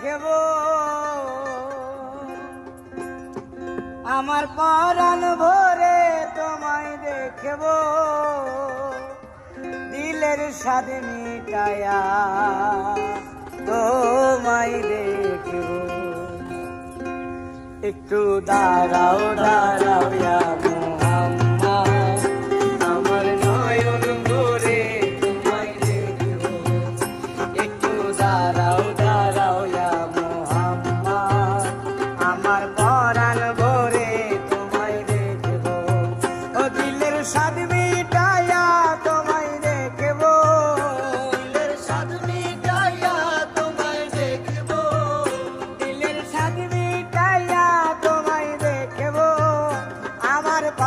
খেবো আমার পরাণ ভরে তোমায় দেখব। দিলের স্বাদ মিটায়া তোমায় দেখব। একটু দাঁড়াও দাঁড়াও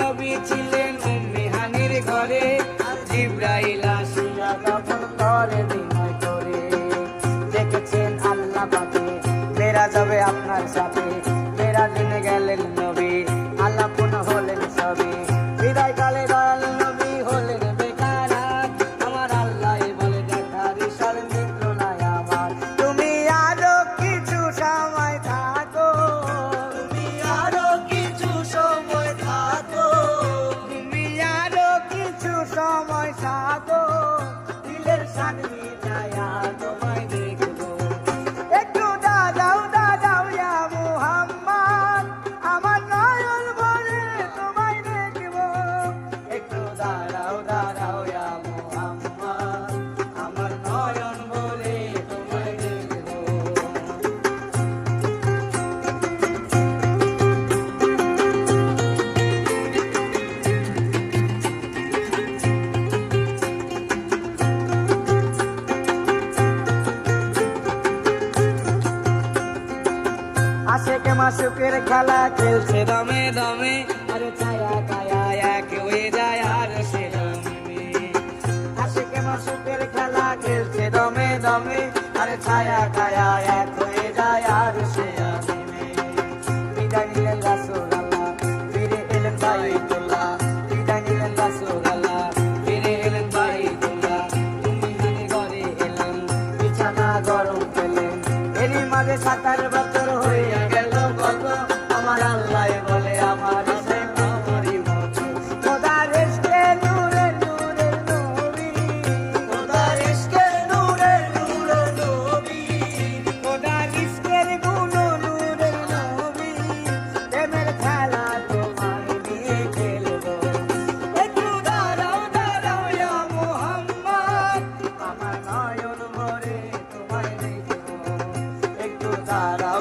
নবী ছিলেন মেহানির ঘরে। জিব্রাইল আসিয়া তখন করে বিনয় করে, দেখেছেন আল্লাহ পাকে বেড়া যাবে আপনার সাথে। বেড়া দিনে গেলেন নবী, আল্লাহ পুনঃ হলেন সবে। বিদায় কালে সময় সাধন আশেক মাসুকের খেলা খেলছে। দমে দমে আর ছায়া কায়া এক হয়ে যায় আর সে দমে। আশেক মাসুকের খেলা খেলছে। দমে দমে আর ছায়া কায়া এক হয়ে যায় আর সে দমে। সাতা I'm not Sara.